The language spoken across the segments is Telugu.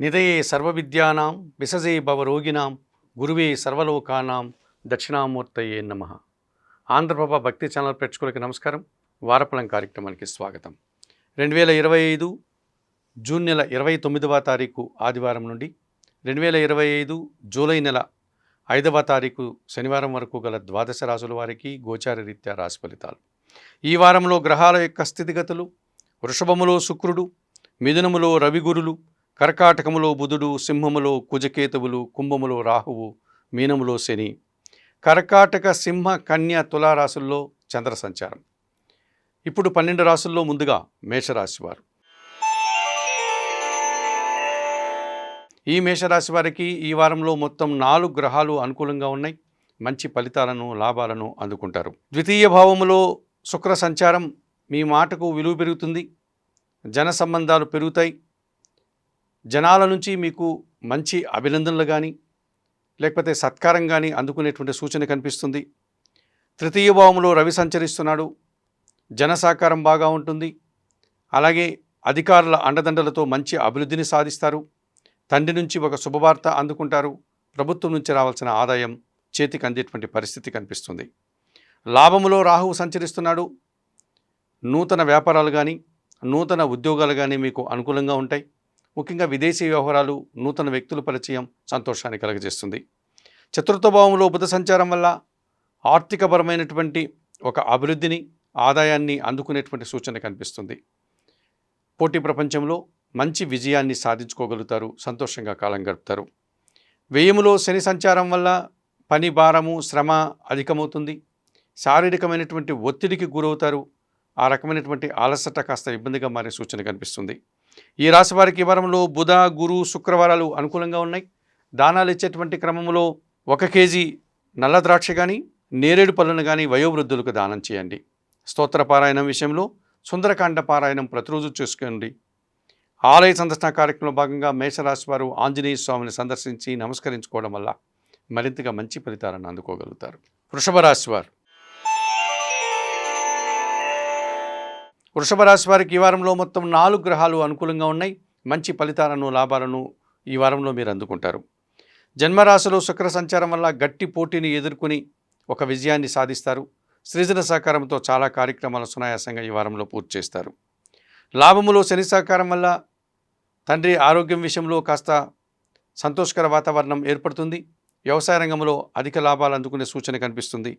నిదయే సర్వవిద్యానాం విసజే భవరోగిణాం గురువే సర్వలోకానాం దక్షిణామూర్తయే నమ. ఆంధ్రప్రభ భక్తి ఛానల్ ప్రేక్షకులకి నమస్కారం. వారపలం కార్యక్రమానికి స్వాగతం. రెండు వేల ఇరవై ఐదు జూన్ నెల ఇరవై తొమ్మిదవ తారీఖు ఆదివారం నుండి రెండు వేల ఇరవై ఐదు జూలై నెల ఐదవ తారీఖు శనివారం వరకు గల ద్వాదశ రాసుల వారికి గోచార రీత్యా రాశి ఫలితాలు. ఈ వారంలో గ్రహాల యొక్క స్థితిగతులు వృషభములో శుక్రుడు మిథునములో రవిగురులు కర్కాటకములో బుధుడు సింహములో కుజకేతువులు కుంభములో రాహువు మీనములో శని. కర్కాటక సింహ కన్య తులారాశుల్లో చంద్ర సంచారం ఇప్పుడు పన్నెండు రాసుల్లో ముందుగా మేషరాశి వారు. ఈ మేషరాశి వారికి ఈ వారంలో మొత్తం నాలుగు గ్రహాలు అనుకూలంగా ఉన్నాయి. మంచి ఫలితాలను లాభాలను అందుకుంటారు. ద్వితీయ భావములో శుక్ర సంచారం మీ మాటకు విలువ పెరుగుతుంది. జన సంబంధాలు పెరుగుతాయి. జనాల నుంచి మీకు మంచి అభినందనలు కానీ లేకపోతే సత్కారం కానీ అందుకునేటువంటి సూచన కనిపిస్తుంది. తృతీయ భావంలో రవి సంచరిస్తున్నాడు. జనసహకారం బాగా ఉంటుంది. అలాగే అధికారుల అండదండలతో మంచి అభివృద్ధిని సాధిస్తారు. తండ్రి నుంచి ఒక శుభవార్త అందుకుంటారు. ప్రభుత్వం నుంచి రావాల్సిన ఆదాయం చేతికి అందేటువంటి పరిస్థితి కనిపిస్తుంది. లాభములో రాహువు సంచరిస్తున్నాడు. నూతన వ్యాపారాలు కానీ నూతన ఉద్యోగాలు కానీ మీకు అనుకూలంగా ఉంటాయి. ముఖ్యంగా విదేశీ వ్యవహారాలు నూతన వ్యక్తుల పరిచయం సంతోషాన్ని కలుగజేస్తుంది. చతుర్థ భావంలో బుధ సంచారం వల్ల ఆర్థికపరమైనటువంటి ఒక అభివృద్ధిని ఆదాయాన్ని అందుకునేటువంటి సూచన కనిపిస్తుంది. పోటీ ప్రపంచంలో మంచి విజయాన్ని సాధించుకోగలుగుతారు సంతోషంగా కాలం గడుపుతారు. వ్యయములో శని సంచారం వల్ల పని భారము శ్రమ అధికమవుతుంది. శారీరకమైనటువంటి ఒత్తిడికి గురవుతారు. ఆ రకమైనటువంటి ఆలసట కాస్త ఇబ్బందిగా మారే సూచన కనిపిస్తుంది. ఈ రాశి వారికి వారంలో బుధ గురు శుక్రవారాలు అనుకూలంగా ఉన్నాయి. దానాలు ఇచ్చేటువంటి క్రమంలో ఒక కేజీ నల్ల ద్రాక్ష కానీ నేరేడు పళ్ళను కానీ వయోవృద్ధులకు దానం చేయండి. స్తోత్ర పారాయణం విషయంలో సుందరకాండ పారాయణం ప్రతిరోజు చేసుకోండి. ఆలయ సందర్శన కార్యక్రమంలో భాగంగా మేషరాశి వారు ఆంజనేయ స్వామిని సందర్శించి నమస్కరించుకోవడం వల్ల మరింతగా మంచి ఫలితాలను అందుకోగలుగుతారు. వృషభ రాశి వారు వృషభ రాశి వారికి ఈ వారంలో మొత్తం నాలుగు గ్రహాలు అనుకూలంగా ఉన్నాయి. మంచి ఫలితాలను లాభాలను ఈ వారంలో మీరు అందుకుంటారు. జన్మరాశిలో శుక్ర సంచారం వల్ల గట్టి పోటీని ఎదుర్కొని ఒక విజయాన్ని సాధిస్తారు. సృజన సహకారంతో చాలా కార్యక్రమాలు సునాయాసంగా ఈ వారంలో పూర్తి చేస్తారు. లాభములో శని సహకారం వల్ల తండ్రి ఆరోగ్యం విషయంలో కాస్త సంతోషకర వాతావరణం ఏర్పడుతుంది. వ్యవసాయ రంగంలో అధిక లాభాలు అందుకునే సూచన కనిపిస్తుంది.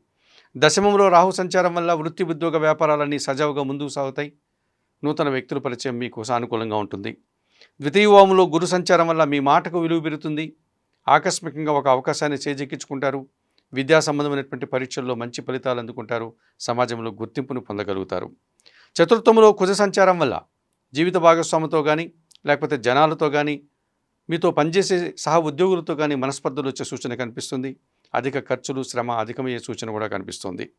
దశమంలో రాహు సంచారం వల్ల వృత్తి ఉద్యోగ వ్యాపారాలన్నీ సజావుగా ముందుకు సాగుతాయి. నూతన వ్యక్తుల పరిచయం మీకు సానుకూలంగా ఉంటుంది. ద్వితీయవాములో గురు సంచారం వల్ల మీ మాటకు విలువ పెరుగుతుంది. ఆకస్మికంగా ఒక అవకాశాన్ని చేజెక్కించుకుంటారు. విద్యా సంబంధమైనటువంటి పరీక్షల్లో మంచి ఫలితాలు అందుకుంటారు. సమాజంలో గుర్తింపును పొందగలుగుతారు. చతుర్థములో కుజ సంచారం వల్ల జీవిత భాగస్వామితో కానీ లేకపోతే జనాలతో కానీ మీతో పనిచేసే సహ ఉద్యోగులతో కానీ మనస్పర్ధలు వచ్చే సూచన కనిపిస్తుంది. అధిక ఖర్చులు శ్రమ అధికమయ్యే సూచన కూడా కనిపిస్తుంది.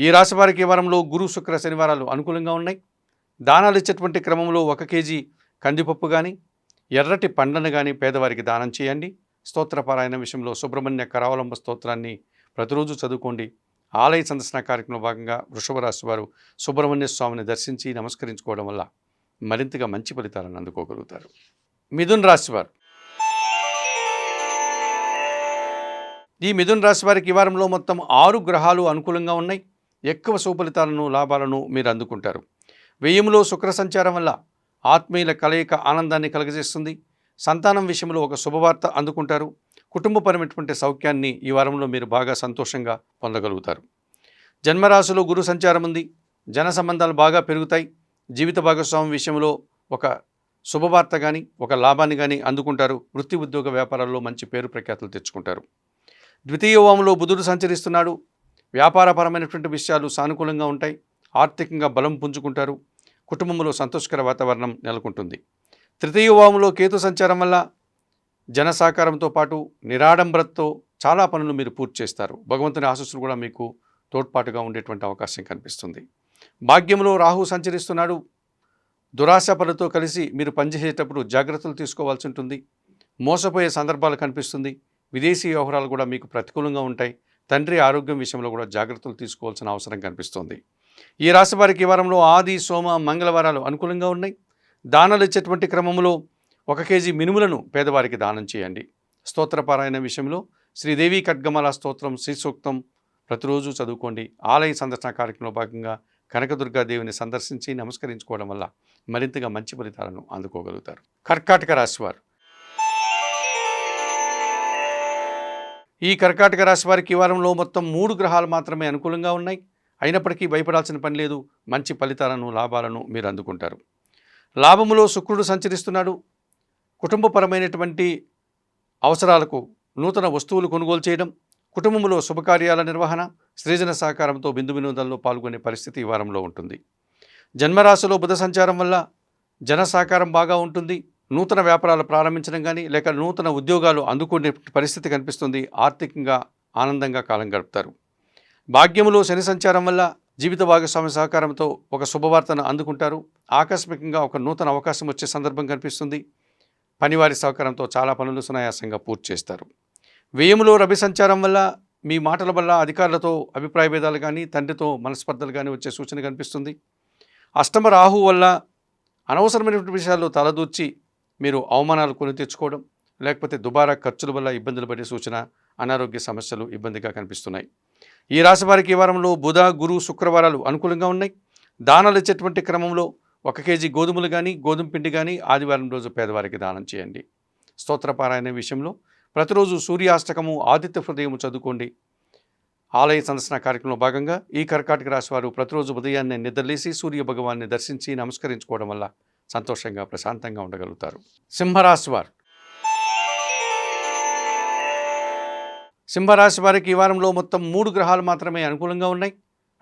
ఈ రాశి వారికి వారంలో గురు శుక్ర శనివారాలు అనుకూలంగా ఉన్నాయి. దానాలు ఇచ్చేటువంటి క్రమంలో ఒక కేజీ కందిపప్పు కానీ ఎర్రటి పండ్లను కానీ పేదవారికి దానం చేయండి. స్తోత్రపారాయణ విషయంలో సుబ్రహ్మణ్య కరావలంబ స్తోత్రాన్ని ప్రతిరోజు చదువుకోండి. ఆలయ సందర్శన కార్యక్రమంలో భాగంగా వృషభ రాశి వారు సుబ్రహ్మణ్య స్వామిని దర్శించి నమస్కరించుకోవడం వల్ల మరింతగా మంచి ఫలితాలను అందుకోగలుగుతారు. మిథున్ రాశివారు ఈ మిథున్ రాశి వారికి ఈ వారంలో మొత్తం ఆరు గ్రహాలు అనుకూలంగా ఉన్నాయి. ఎక్కువ సుఫలితాలను లాభాలను మీరు అందుకుంటారు. వ్యయంలో శుక్ర సంచారం వల్ల ఆత్మీయుల కలయిక ఆనందాన్ని కలగజేస్తుంది. సంతానం విషయంలో ఒక శుభవార్త అందుకుంటారు. కుటుంబపరమైనటువంటి సౌఖ్యాన్ని ఈ వారంలో మీరు బాగా సంతోషంగా పొందగలుగుతారు. జన్మరాశిలో గురు సంచారం ఉంది. జన సంబంధాలు బాగా పెరుగుతాయి. జీవిత భాగస్వామి విషయంలో ఒక శుభవార్త కానీ ఒక లాభాన్ని కానీ అందుకుంటారు. వృత్తి ఉద్యోగ వ్యాపారాల్లో మంచి పేరు ప్రఖ్యాతులు తెచ్చుకుంటారు. ద్వితీయ వాములో బుధుడు సంచరిస్తున్నాడు. వ్యాపారపరమైనటువంటి విషయాలు సానుకూలంగా ఉంటాయి. ఆర్థికంగా బలం పుంజుకుంటారు. కుటుంబంలో సంతోషకర వాతావరణం నెలకొంటుంది. తృతీయ వాములో కేతు సంచారం వల్ల జన సహకారంతో పాటు నిరాడంబరతో చాలా పనులు మీరు పూర్తి చేస్తారు. భగవంతుని ఆశస్సులు కూడా మీకు తోడ్పాటుగా ఉండేటువంటి అవకాశం కనిపిస్తుంది. భాగ్యంలో రాహు సంచరిస్తున్నాడు. దురాశ పనులతో కలిసి మీరు పనిచేసేటప్పుడు జాగ్రత్తలు తీసుకోవాల్సి ఉంటుంది. మోసపోయే సందర్భాలు కనిపిస్తుంది. విదేశీ వ్యవహారాలు కూడా మీకు ప్రతికూలంగా ఉంటాయి. తండ్రి ఆరోగ్యం విషయంలో కూడా జాగ్రత్తలు తీసుకోవాల్సిన అవసరం కనిపిస్తుంది. ఈ రాశి వారికి వారంలో ఆది సోమ మంగళవారాలు అనుకూలంగా ఉన్నాయి. దానాలు ఇచ్చేటువంటి క్రమంలో ఒక కేజీ మినుములను పేదవారికి దానం చేయండి. స్తోత్రపారాయణ విషయంలో శ్రీదేవి ఖడ్గమాల స్తోత్రం శ్రీ సూక్తం ప్రతిరోజు చదువుకోండి. ఆలయ సందర్శన కార్యక్రమంలో భాగంగా కనకదుర్గాదేవిని సందర్శించి నమస్కరించుకోవడం వల్ల మరింతగా మంచి ఫలితాలను అందుకోగలుగుతారు. కర్కాటక రాశివారు ఈ కర్కాటక రాశి వారికి ఈ వారంలో మొత్తం మూడు గ్రహాలు మాత్రమే అనుకూలంగా ఉన్నాయి. అయినప్పటికీ భయపడాల్సిన పని లేదు. మంచి ఫలితాలను లాభాలను మీరు అందుకుంటారు. లాభములో శుక్రుడు సంచరిస్తున్నాడు. కుటుంబపరమైనటువంటి అవసరాలకు నూతన వస్తువులు కొనుగోలు చేయడం కుటుంబంలో శుభకార్యాల నిర్వహణ సృజన సహకారంతో బిందు వినోదాల్లో పాల్గొనే పరిస్థితి ఈ వారంలో ఉంటుంది. జన్మరాశిలో బుధ సంచారం వల్ల జన సహకారం బాగా ఉంటుంది. నూతన వ్యాపారాలు ప్రారంభించడం కానీ లేక నూతన ఉద్యోగాలు అందుకునే పరిస్థితి కనిపిస్తుంది. ఆర్థికంగా ఆనందంగా కాలం గడుపుతారు. భాగ్యములో శని సంచారం వల్ల జీవిత భాగస్వామి సహకారంతో ఒక శుభవార్తను అందుకుంటారు. ఆకస్మికంగా ఒక నూతన అవకాశం వచ్చే సందర్భం కనిపిస్తుంది. పనివారి సహకారంతో చాలా పనులు సునాయాసంగా పూర్తి చేస్తారు. వ్యయములో రవి సంచారం వల్ల మీ మాటల వల్ల అధికారులతో అభిప్రాయ భేదాలు కానీ తండ్రితో మనస్పర్ధలు కానీ వచ్చే సూచన కనిపిస్తుంది. అష్టమ రాహు వల్ల అనవసరమైనటువంటి విషయాల్లో తలదూర్చి మీరు అవమానాలు కొని తెచ్చుకోవడం లేకపోతే దుబారా ఖర్చుల వల్ల ఇబ్బందులు పడే సూచన అనారోగ్య సమస్యలు ఇబ్బందిగా కనిపిస్తున్నాయి. ఈ రాశి వారికి ఈ వారంలో బుధ గురు శుక్రవారాలు అనుకూలంగా ఉన్నాయి. దానాలు ఇచ్చేటువంటి క్రమంలో ఒక కేజీ గోధుమలు కానీ గోధుమ పిండి కానీ ఆదివారం రోజు పేదవారికి దానం చేయండి. స్తోత్రపారాయణ విషయంలో ప్రతిరోజు సూర్యాష్టకము ఆదిత్య హృదయము చదువుకోండి. ఆలయ సందర్శన కార్యక్రమంలో భాగంగా ఈ కర్కాటక రాశి వారు ప్రతిరోజు ఉదయాన్నే నిద్రలేసి సూర్య భగవాన్ని దర్శించి నమస్కరించుకోవడం వల్ల సంతోషంగా ప్రశాంతంగా ఉండగలుగుతారు. సింహరాశి వారు. సింహరాశి వారికి ఈ వారంలో మొత్తం మూడు గ్రహాలు మాత్రమే అనుకూలంగా ఉన్నాయి.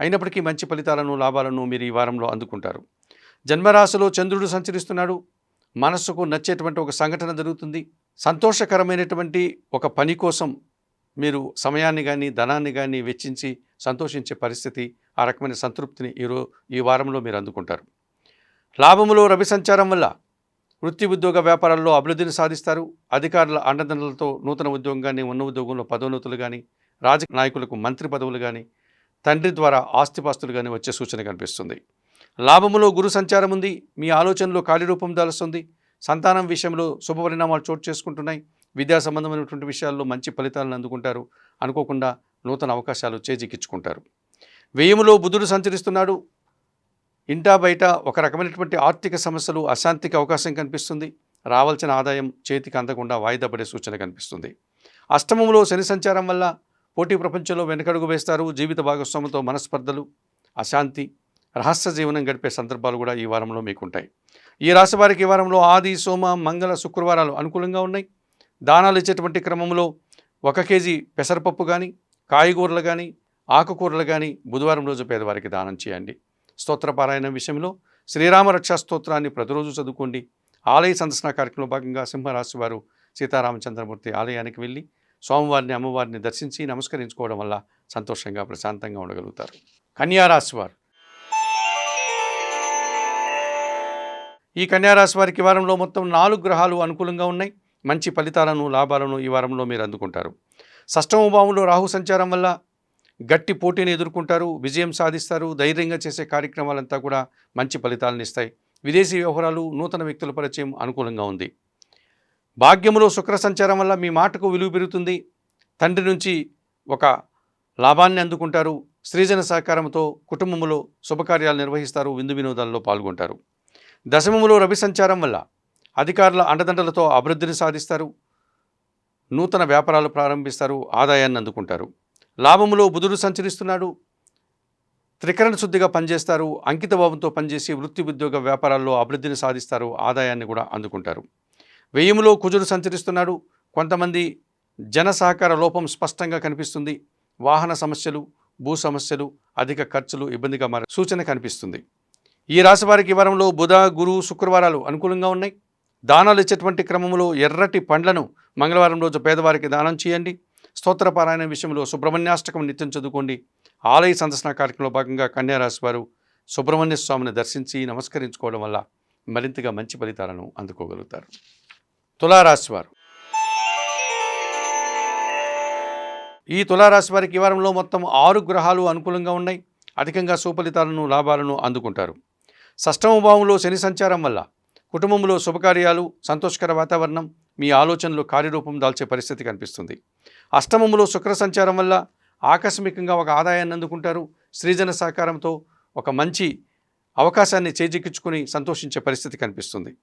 అయినప్పటికీ మంచి ఫలితాలను లాభాలను మీరు ఈ వారంలో అందుకుంటారు. జన్మరాశిలో చంద్రుడు సంచరిస్తున్నాడు. మనస్సుకు నచ్చేటువంటి ఒక సంఘటన జరుగుతుంది. సంతోషకరమైనటువంటి ఒక పని కోసం మీరు సమయాన్ని కానీ ధనాన్ని కానీ వెచ్చించి సంతోషించే పరిస్థితి ఆ రకమైన సంతృప్తిని ఈరో ఈ వారంలో మీరు అందుకుంటారు. లాభములో రవి సంచారం వల్ల వృత్తి ఉద్యోగ వ్యాపారాల్లో అభివృద్ధిని సాధిస్తారు. అధికారుల అండదండలతో నూతన ఉద్యోగం కానీ ఉన్న ఉద్యోగంలో పదోన్నతులు కానీ రాజకీయ నాయకులకు మంత్రి పదవులు కానీ తండ్రి ద్వారా ఆస్తిపాస్తులు కానీ వచ్చే సూచన కనిపిస్తుంది. లాభములో గురు సంచారం ఉంది. మీ ఆలోచనలో ఖాళీ రూపం దాలుస్తుంది. సంతానం విషయంలో శుభ పరిణామాలు చోటు చేసుకుంటున్నాయి. విద్యా సంబంధమైనటువంటి విషయాల్లో మంచి ఫలితాలను అందుకుంటారు. అనుకోకుండా నూతన అవకాశాలు చేజిక్కించుకుంటారు. వ్యయములో బుధుడు సంచరిస్తున్నాడు. ఇంటా బయట ఒక రకమైనటువంటి ఆర్థిక సమస్యలు అశాంతికి అవకాశం కనిపిస్తుంది. రావాల్సిన ఆదాయం చేతికి అందకుండా వాయిదా పడే సూచన కనిపిస్తుంది. అష్టమంలో శని సంచారం వల్ల పోటీ ప్రపంచంలో వెనకడుగు వేస్తారు. జీవిత భాగస్వామితో మనస్పర్ధలు అశాంతి రహస్య జీవనం గడిపే సందర్భాలు కూడా ఈ వారంలో మీకు ఉంటాయి ఈ రాశి వారికి ఈ వారంలో ఆది సోమ మంగళ శుక్రవారాలు అనుకూలంగా ఉన్నాయి. దానాలు ఇచ్చేటువంటి క్రమంలో ఒక కేజీ పెసరపప్పు కానీ కాయగూరలు కానీ ఆకుకూరలు కానీ బుధవారం రోజు పేదవారికి దానం చేయండి. స్తోత్రపారాయణ విషయంలో శ్రీరామ రక్షా స్తోత్రాన్ని ప్రతిరోజు చదువుకోండి. ఆలయ సందర్శన కార్యక్రమంలో భాగంగా సింహరాశి వారు సీతారామచంద్రమూర్తి ఆలయానికి వెళ్ళి స్వామివారిని అమ్మవారిని దర్శించి నమస్కరించుకోవడం వల్ల సంతోషంగా ప్రశాంతంగా ఉండగలుగుతారు. కన్యారాశి వారు. ఈ కన్యారాశి వారికి వారంలో మొత్తం నాలుగు గ్రహాలు అనుకూలంగా ఉన్నాయి. మంచి ఫలితాలను లాభాలను ఈ వారంలో మీరు అందుకుంటారు. షష్టమ భావంలో రాహు సంచారం వల్ల గట్టి పోటీని ఎదుర్కొంటారు విజయం సాధిస్తారు ధైర్యంగా చేసే కార్యక్రమాలంతా కూడా మంచి ఫలితాలను ఇస్తాయి. విదేశీ వ్యవహారాలు నూతన వ్యక్తుల పరిచయం అనుకూలంగా ఉంది. భాగ్యములో శుక్ర సంచారం వల్ల మీ మాటకు విలువ పెరుగుతుంది. తండ్రి నుంచి ఒక లాభాన్ని అందుకుంటారు. స్త్రీజన సహకారంతో కుటుంబంలో శుభకార్యాలు నిర్వహిస్తారు విందు వినోదాల్లో పాల్గొంటారు. దశమములో రవి సంచారం వల్ల అధికారుల అండదండలతో అభివృద్ధిని సాధిస్తారు. నూతన వ్యాపారాలు ప్రారంభిస్తారు ఆదాయాన్ని అందుకుంటారు. లాభములో బుధుడు సంచరిస్తున్నాడు. త్రికరణ శుద్ధిగా పనిచేస్తారు. అంకిత భావంతో పనిచేసి వృత్తి ఉద్యోగ వ్యాపారాల్లో అభివృద్ధిని సాధిస్తారు. ఆదాయాన్ని కూడా అందుకుంటారు. వ్యయములో కుజుడు సంచరిస్తున్నాడు. కొంతమంది జన సహకార లోపం స్పష్టంగా కనిపిస్తుంది. వాహన సమస్యలు భూ సమస్యలు అధిక ఖర్చులు ఇబ్బందిగా మారే సూచన కనిపిస్తుంది. ఈ రాశి వారికి వారంలో బుధ గురు శుక్రవారాలు అనుకూలంగా ఉన్నాయి. దానాలు ఇచ్చేటువంటి క్రమంలో ఎర్రటి పండ్లను మంగళవారం రోజు పేదవారికి దానం చేయండి. స్తోత్రపారాయణ విషయంలో సుబ్రహ్మణ్యాష్టకం నిత్యం చదువుకోండి. ఆలయ సందర్శన కార్యక్రమంలో భాగంగా కన్యారాశి వారు సుబ్రహ్మణ్య స్వామిని దర్శించి నమస్కరించుకోవడం వల్ల మరింతగా మంచి ఫలితాలను అందుకోగలుగుతారు. తులారాశి వారు. ఈ తులారాశి వారికి ఈ వారంలో మొత్తం ఆరు గ్రహాలు అనుకూలంగా ఉన్నాయి. అధికంగా సుఫలితాలను లాభాలను అందుకుంటారు. షష్టమ భావంలో శని సంచారం వల్ల కుటుంబంలో శుభకార్యాలు సంతోషకర వాతావరణం మీ ఆలోచనలు కార్యరూపం దాల్చే పరిస్థితి కనిపిస్తుంది. అష్టమంలో శుక్ర సంచారం వల్ల ఆకస్మికంగా ఒక ఆదాయాన్ని అందుకుంటారు. సృజన సహకారంతో ఒక మంచి అవకాశాన్ని చేజిక్కించుకుని సంతోషించే పరిస్థితి కనిపిస్తుంది.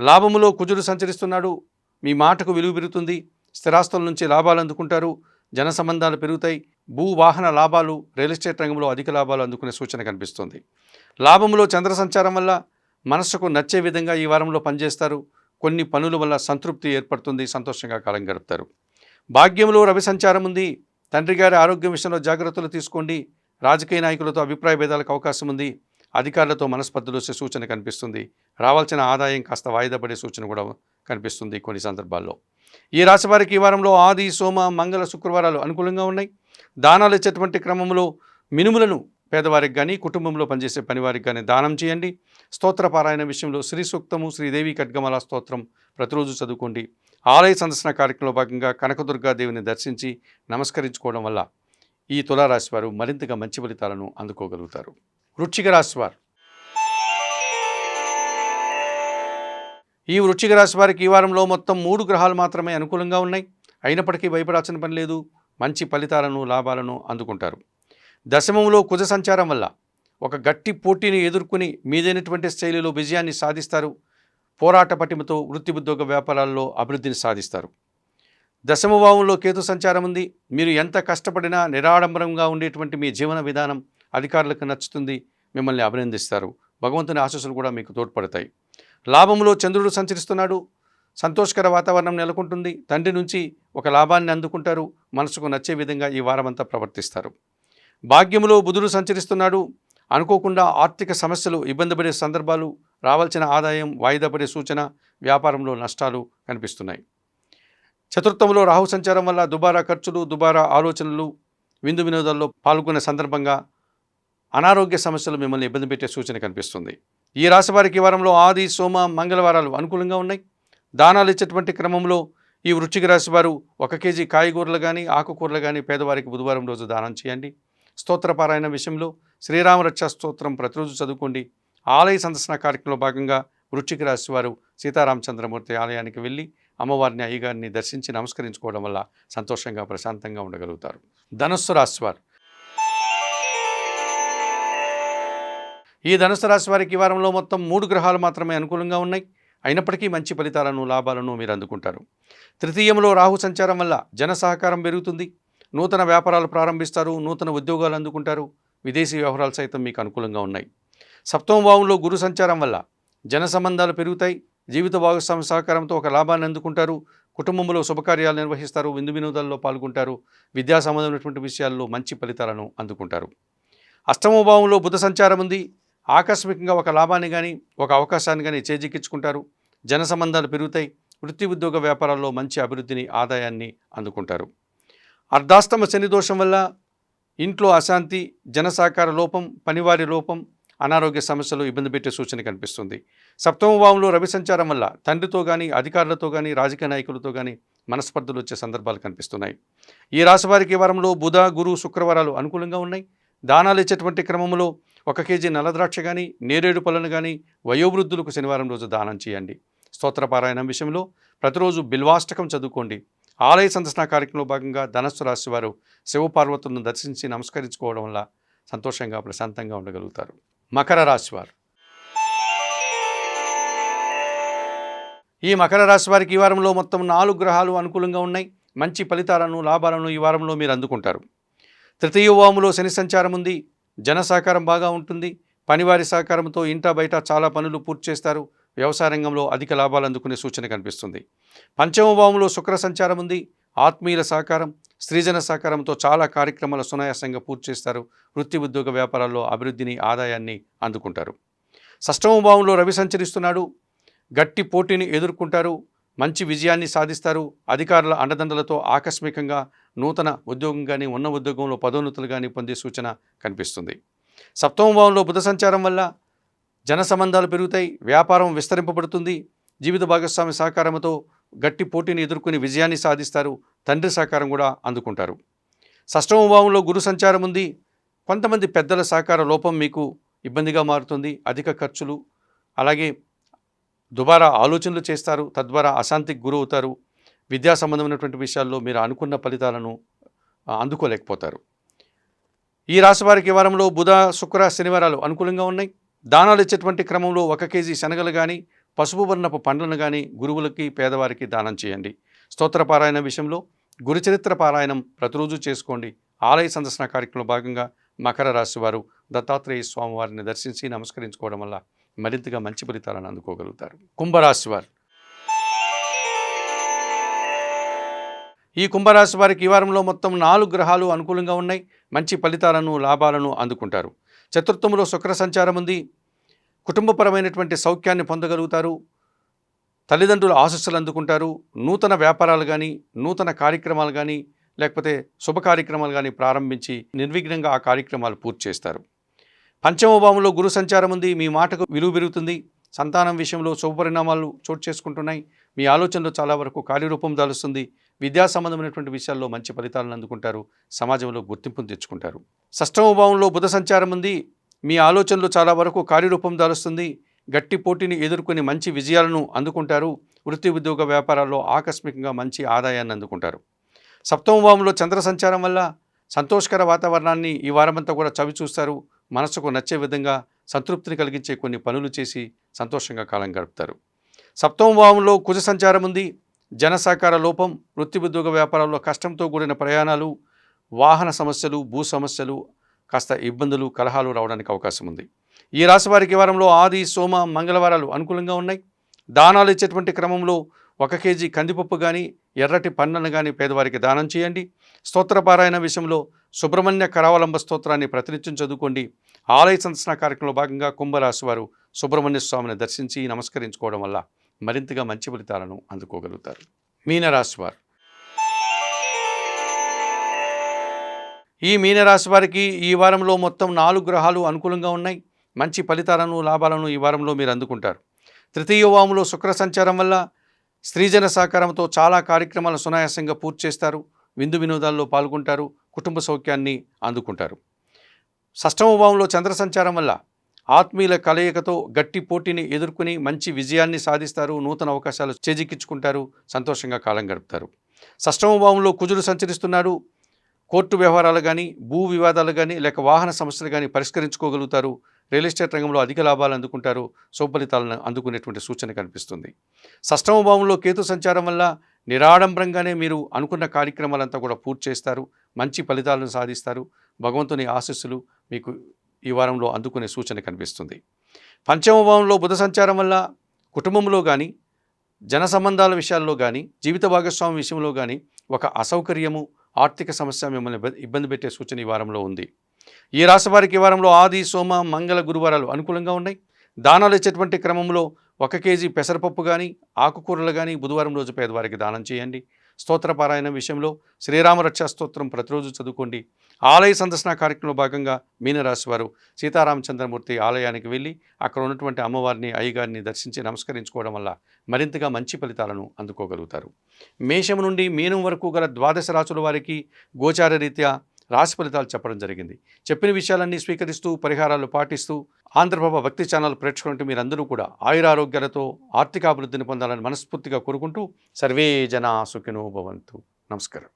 లాభములో కుజుడు సంచరిస్తున్నాడు. మీ మాటకు విలువ పెరుగుతుంది. స్థిరాస్తుల నుంచి లాభాలు అందుకుంటారు. జన సంబంధాలు పెరుగుతాయి. భూ వాహన లాభాలు రియల్ ఎస్టేట్ రంగంలో అధిక లాభాలు అందుకునే సూచన కనిపిస్తుంది. లాభములో చంద్ర సంచారం వల్ల మనసుకు నచ్చే విధంగా ఈ వారంలో పనిచేస్తారు. కొన్ని పనుల వల్ల సంతృప్తి ఏర్పడుతుంది. సంతోషంగా కాలం గడుపుతారు. భాగ్యంలో రవి సంచారం ఉంది. తండ్రి గారి ఆరోగ్యం విషయంలో జాగ్రత్తలు తీసుకోండి. రాజకీయ నాయకులతో అభిప్రాయ భేదాలకు అవకాశం ఉంది. అధికారులతో మనస్పర్ధలు వచ్చే సూచన కనిపిస్తుంది. రావాల్సిన ఆదాయం కాస్త వాయిదా పడే సూచన కూడా కనిపిస్తుంది కొన్ని సందర్భాల్లో. ఈ రాశి వారికి ఈ వారంలో ఆది సోమ మంగళ శుక్రవారాలు అనుకూలంగా ఉన్నాయి. దానాలు ఇచ్చేటువంటి క్రమంలో మినుములను పేదవారికి కానీ కుటుంబంలో పనిచేసే పనివారికి కానీ దానం చేయండి. స్తోత్ర పారాయణ విషయంలో శ్రీ సూక్తము శ్రీదేవి ఖడ్గమాల స్తోత్రం ప్రతిరోజు చదువుకోండి. ఆలయ సందర్శన కార్యక్రమంలో భాగంగా కనకదుర్గాదేవిని దర్శించి నమస్కరించుకోవడం వల్ల ఈ తులారాశి వారు మరింతగా మంచి ఫలితాలను అందుకోగలుగుతారు. వృశ్చిక రాశివారు ఈ వృశ్చిక రాశి వారికి ఈ వారంలో మొత్తం మూడు గ్రహాలు మాత్రమే అనుకూలంగా ఉన్నాయి. అయినప్పటికీ భయపడాల్సిన పని లేదు. మంచి ఫలితాలను లాభాలను అందుకుంటారు. దశమంలో కుజ సంచారం వల్ల ఒక గట్టి పోటీని ఎదుర్కొని మీదైనటువంటి శైలిలో విజయాన్ని సాధిస్తారు. పోరాట పటిమతో వృత్తి ఉద్యోగ వ్యాపారాల్లో అభివృద్ధిని సాధిస్తారు. దశమభావంలో కేతు సంచారం ఉంది. మీరు ఎంత కష్టపడినా నిరాడంబరంగా ఉండేటువంటి మీ జీవన విధానం అధికారులకు నచ్చుతుంది. మిమ్మల్ని అభినందిస్తారు. భగవంతుని ఆశస్సులు కూడా మీకు తోడ్పడతాయి. లాభంలో చంద్రుడు సంచరిస్తున్నాడు. సంతోషకర వాతావరణం నెలకొంటుంది. తండ్రి నుంచి ఒక లాభాన్ని అందుకుంటారు. మనసుకు నచ్చే విధంగా ఈ వారమంతా ప్రవర్తిస్తారు. భాగ్యములో బుధుడు సంచరిస్తున్నాడు. అనుకోకుండా ఆర్థిక సమస్యలు ఇబ్బంది పడే సందర్భాలు రావాల్సిన ఆదాయం వాయిదా పడే సూచన వ్యాపారంలో నష్టాలు కనిపిస్తున్నాయి. చతుర్థంలో రాహు సంచారం వల్ల దుబారా ఖర్చులు దుబారా ఆలోచనలు విందు వినోదాల్లో పాల్గొనే సందర్భంగా అనారోగ్య సమస్యలు మిమ్మల్ని ఇబ్బంది పెట్టే సూచన కనిపిస్తుంది. ఈ రాశి వారికి వారంలో ఆది సోమ మంగళవారాలు అనుకూలంగా ఉన్నాయి. దానాలు ఇచ్చేటువంటి క్రమంలో ఈ వృశ్చిక రాశి వారు ఒక కేజీ కాయగూరలు కానీ ఆకుకూరలు కానీ పేదవారికి బుధవారం రోజు దానం చేయండి. స్తోత్రపారాయణ విషయంలో శ్రీరామరక్ష స్తోత్రం ప్రతిరోజు చదువుకోండి. ఆలయ సందర్శన కార్యక్రమంలో భాగంగా వృశ్చిక రాశి వారు సీతారామచంద్రమూర్తి ఆలయానికి వెళ్ళి అమ్మవారిని అయ్యగారిని దర్శించి నమస్కరించుకోవడం వల్ల సంతోషంగా ప్రశాంతంగా ఉండగలుగుతారు. ధనుస్సు రాశి వారు. ఈ ధనుసు రాశి వారికి వారంలో మొత్తం మూడు గ్రహాలు మాత్రమే అనుకూలంగా ఉన్నాయి. అయినప్పటికీ మంచి ఫలితాలను లాభాలను మీరు అందుకుంటారు. తృతీయంలో రాహు సంచారం వల్ల జన సహకారం పెరుగుతుంది. నూతన వ్యాపారాలు ప్రారంభిస్తారు నూతన ఉద్యోగాలు అందుకుంటారు. విదేశీ వ్యవహారాలు సైతం మీకు అనుకూలంగా ఉన్నాయి. సప్తమ భావంలో గురు సంచారం వల్ల జన సంబంధాలు పెరుగుతాయి. జీవిత భాగస్వామి సహకారంతో ఒక లాభాన్ని అందుకుంటారు. కుటుంబంలో శుభకార్యాలు నిర్వహిస్తారు. విందు వినోదాల్లో పాల్గొంటారు. విద్యా సంబంధమైనటువంటి విషయాల్లో మంచి ఫలితాలను అందుకుంటారు. అష్టమ భావంలో బుధ సంచారం ఉంది. ఆకస్మికంగా ఒక లాభాన్ని కానీ ఒక అవకాశాన్ని కానీ చేజిక్కించుకుంటారు. జన సంబంధాలు పెరుగుతాయి. వృత్తి ఉద్యోగ వ్యాపారాల్లో మంచి అభివృద్ధిని ఆదాయాన్ని అందుకుంటారు. అర్ధాష్టమ శని దోషం వల్ల ఇంట్లో అశాంతి జన సహకార లోపం పనివారి లోపం అనారోగ్య సమస్యలు ఇబ్బంది పెట్టే సూచన కనిపిస్తుంది. సప్తమ భావంలో రవి సంచారం వల్ల తండ్రితో కానీ అధికారులతో కానీ రాజకీయ నాయకులతో కానీ మనస్పర్ధలు వచ్చే సందర్భాలు కనిపిస్తున్నాయి. ఈ రాశి వారికి వారంలో బుధ గురు శుక్రవారాలు అనుకూలంగా ఉన్నాయి. దానాలు ఇచ్చేటువంటి క్రమంలో ఒక కేజీ నల్లద్రాక్ష కానీ నేరేడు పళ్ళను కానీ వయోవృద్ధులకు శనివారం రోజు దానం చేయండి. స్తోత్రపారాయణం విషయంలో ప్రతిరోజు బిల్వాష్టకం చదువుకోండి. ఆలయ సందర్శన కార్యక్రమంలో భాగంగా ధనస్సు రాశి వారు శివపార్వతులను దర్శించి నమస్కరించుకోవడం వల్ల సంతోషంగా ప్రశాంతంగా ఉండగలుగుతారు. మకర రాశి వారు. ఈ మకర రాశి వారికి ఈ వారంలో మొత్తం నాలుగు గ్రహాలు అనుకూలంగా ఉన్నాయి. మంచి ఫలితాలను లాభాలను ఈ వారంలో మీరు అందుకుంటారు. తృతీయ వాములో శని సంచారం ఉంది. జన సహకారం బాగా ఉంటుంది. పనివారి సహకారంతో ఇంట బయట చాలా పనులు పూర్తి చేస్తారు. వ్యవసాయ రంగంలో అధిక లాభాలు అందుకునే సూచన కనిపిస్తుంది. పంచమ భావంలో శుక్ర సంచారం ఉంది. ఆత్మీయుల సహకారం స్త్రీజన సహకారంతో చాలా కార్యక్రమాలు సునాయాసంగా పూర్తి చేస్తారు. వృత్తి ఉద్యోగ వ్యాపారాల్లో అభివృద్ధిని ఆదాయాన్ని అందుకుంటారు. సష్టమ భావంలో రవి సంచరిస్తున్నాడు. గట్టి పోటీని ఎదుర్కొంటారు. మంచి విజయాన్ని సాధిస్తారు. అధికారుల అండదండలతో ఆకస్మికంగా నూతన ఉద్యోగం కానీ ఉన్న ఉద్యోగంలో పదోన్నతులు కానీ పొందే సూచన కనిపిస్తుంది. సప్తమ భావంలో బుధ సంచారం వల్ల జన సంబంధాలు పెరుగుతాయి. వ్యాపారం విస్తరింపబడుతుంది. జీవిత భాగస్వామి సహకారంతో గట్టి పోటీని ఎదుర్కొని విజయాన్ని సాధిస్తారు. తండ్రి సహకారం కూడా అందుకుంటారు. షష్టమ భావంలో గురు సంచారం ఉంది. కొంతమంది పెద్దల సహకార లోపం మీకు ఇబ్బందిగా మారుతుంది. అధిక ఖర్చులు అలాగే దుబారా ఆలోచనలు చేస్తారు. తద్వారా అశాంతికి గురవుతారు విద్యా సంబంధమైనటువంటి విషయాల్లో మీరు అనుకున్న ఫలితాలను అందుకోలేకపోతారు. ఈ రాశి వారికి వారంలో బుధ శుక్ర శనివారాలు అనుకూలంగా ఉన్నాయి. దానాలు ఇచ్చేటువంటి క్రమంలో ఒక కేజీ శనగలు కానీ పసుపు వర్ణపు పండ్లను కానీ గురువులకి పేదవారికి దానం చేయండి. స్తోత్ర పారాయణ విషయంలో గురుచరిత్ర పారాయణం ప్రతిరోజు చేసుకోండి. ఆలయ సందర్శన కార్యక్రమంలో భాగంగా మకర రాశి వారు దత్తాత్రేయ స్వామివారిని దర్శించి నమస్కరించుకోవడం వల్ల మరింతగా మంచి ఫలితాలను అందుకోగలుగుతారు. కుంభరాశి వారు. ఈ కుంభరాశి వారికి ఈ వారంలో మొత్తం నాలుగు గ్రహాలు అనుకూలంగా ఉన్నాయి. మంచి ఫలితాలను లాభాలను అందుకుంటారు. చతుర్థంలో శుక్ర సంచారం ఉంది. కుటుంబపరమైనటువంటి సౌఖ్యాన్ని పొందగలుగుతారు. తల్లిదండ్రుల ఆశస్సులు అందుకుంటారు. నూతన వ్యాపారాలు కానీ నూతన కార్యక్రమాలు కానీ లేకపోతే శుభ కార్యక్రమాలు కానీ ప్రారంభించి నిర్విఘ్నంగా ఆ కార్యక్రమాలు పూర్తి చేస్తారు. పంచమభావంలో గురు సంచారం ఉంది. మీ మాటకు విలువ పెరుగుతుంది. సంతానం విషయంలో శుభపరిణామాలు చోటు చేసుకుంటున్నాయి. మీ ఆలోచనలు చాలా వరకు కార్యరూపం దాలుస్తుంది. విద్యా సంబంధమైనటువంటి విషయాల్లో మంచి ఫలితాలను అందుకుంటారు. సమాజంలో గుర్తింపును తెచ్చుకుంటారు. షష్టమ భావంలో బుధ సంచారం ఉంది. మీ ఆలోచనలు చాలా వరకు కార్యరూపం దారుస్తుంది. గట్టి పోటీని ఎదుర్కొని మంచి విజయాలను అందుకుంటారు. వృత్తి ఉద్యోగ వ్యాపారాల్లో ఆకస్మికంగా మంచి ఆదాయాన్ని అందుకుంటారు. సప్తమ భావంలో చంద్ర సంచారం వల్ల సంతోషకర వాతావరణాన్ని ఈ వారమంతా కూడా చవి చూస్తారు. మనసుకు నచ్చే విధంగా సంతృప్తిని కలిగించే కొన్ని పనులు చేసి సంతోషంగా కాలం గడుపుతారు. సప్తమ భావంలో కుజ సంచారం ఉంది. జనసహకార లోపం వృత్తి ఉద్యోగ వ్యాపారాల్లో కష్టంతో కూడిన ప్రయాణాలు వాహన సమస్యలు భూ సమస్యలు కాస్త ఇబ్బందులు కలహాలు రావడానికి అవకాశం ఉంది ఈ రాశి వారికి వారంలో ఆది సోమ మంగళవారాలు అనుకూలంగా ఉన్నాయి. దానాలు ఇచ్చేటువంటి క్రమంలో ఒక కేజీ కందిపప్పు కానీ ఎర్రటి పన్నను కానీ పేదవారికి దానం చేయండి. స్తోత్రపారాయణ విషయంలో సుబ్రహ్మణ్య కరావలంబ స్తోత్రాన్ని ప్రతినిత్యం చదువుకోండి. ఆలయ సందర్శన కార్యక్రమంలో భాగంగా కుంభరాశి వారు సుబ్రహ్మణ్య స్వామిని దర్శించి నమస్కరించుకోవడం వల్ల మరింతగా మంచి ఫలితాలను అందుకోగలుగుతారు. మీనరాశి వారు. ఈ మీనరాశి వారికి ఈ వారంలో మొత్తం నాలుగు గ్రహాలు అనుకూలంగా ఉన్నాయి. మంచి ఫలితాలను లాభాలను ఈ వారంలో మీరు అందుకుంటారు. తృతీయ వాములో శుక్ర సంచారం వల్ల స్త్రీజన సహకారంతో చాలా కార్యక్రమాలు సునాయాసంగా పూర్తి చేస్తారు. విందు వినోదాల్లో పాల్గొంటారు. కుటుంబ సౌఖ్యాన్ని అందుకుంటారు. షష్టమ భావంలో చంద్ర సంచారం వల్ల ఆత్మీయుల కలయికతో గట్టి పోటీని ఎదుర్కొని మంచి విజయాన్ని సాధిస్తారు. నూతన అవకాశాలు చేజిక్కించుకుంటారు. సంతోషంగా కాలం గడుపుతారు. షష్టమ భావంలో కుజుడు సంచరిస్తున్నారు కోర్టు వ్యవహారాలు కానీ భూ వివాదాలు కానీ లేక వాహన సమస్యలు కానీ పరిష్కరించుకోగలుగుతారు. రియల్ ఎస్టేట్ రంగంలో అధిక లాభాలు అందుకుంటారు. శుభఫలితాలను అందుకునేటువంటి సూచన కనిపిస్తుంది. సష్టమ భావంలో కేతు సంచారం వల్ల నిరాడంబరంగానే మీరు అనుకున్న కార్యక్రమాలంతా కూడా పూర్తి చేస్తారు. మంచి ఫలితాలను సాధిస్తారు. భగవంతుని ఆశస్సులు మీకు ఈ వారంలో అందుకునే సూచన కనిపిస్తుంది. పంచమ భావంలో బుధ సంచారం వల్ల కుటుంబంలో కానీ జన సంబంధాల విషయాల్లో కానీ జీవిత భాగస్వామి విషయంలో కానీ ఒక అసౌకర్యము ఆర్థిక సమస్య మిమ్మల్ని ఇబ్బంది పెట్టే సూచన ఈ వారంలో ఉంది. ఈ రాశివారికి ఈ వారంలో ఆది సోమ మంగళ గురువారాలు అనుకూలంగా ఉన్నాయి. దానాలు ఇచ్చేటువంటి క్రమంలో ఒక కేజీ పెసరపప్పు కానీ ఆకుకూరలు కానీ బుధవారం రోజు పేదవారికి దానం చేయండి. స్తోత్రపారాయణ విషయంలో శ్రీరామ రక్షా స్తోత్రం ప్రతిరోజు చదువుకోండి. ఆలయ సందర్శన కార్యక్రమంలో భాగంగా మీనరాశి వారు సీతారామచంద్రమూర్తి ఆలయానికి వెళ్ళి అక్కడ ఉన్నటువంటి అమ్మవారిని అయ్యగారిని దర్శించి నమస్కరించుకోవడం వల్ల మరింతగా మంచి ఫలితాలను అందుకోగలుగుతారు. మేషం నుండి మీనం వరకు గల ద్వాదశ రాశుల వారికి గోచార రీత్యా రాశి ఫలితాలు చెప్పడం జరిగింది. చెప్పిన విషయాలన్నీ స్వీకరిస్తూ పరిహారాలు పాటిస్తూ ఆంధ్రప్రభ భక్తి ఛానల్ ప్రేక్షకులంటే మీరందరూ కూడా ఆయురారోగ్యాలతో ఆర్థికాభివృద్ధిని పొందాలని మనస్ఫూర్తిగా కోరుకుంటూ సర్వే జనా సుఖినో భవంతు. నమస్కారం.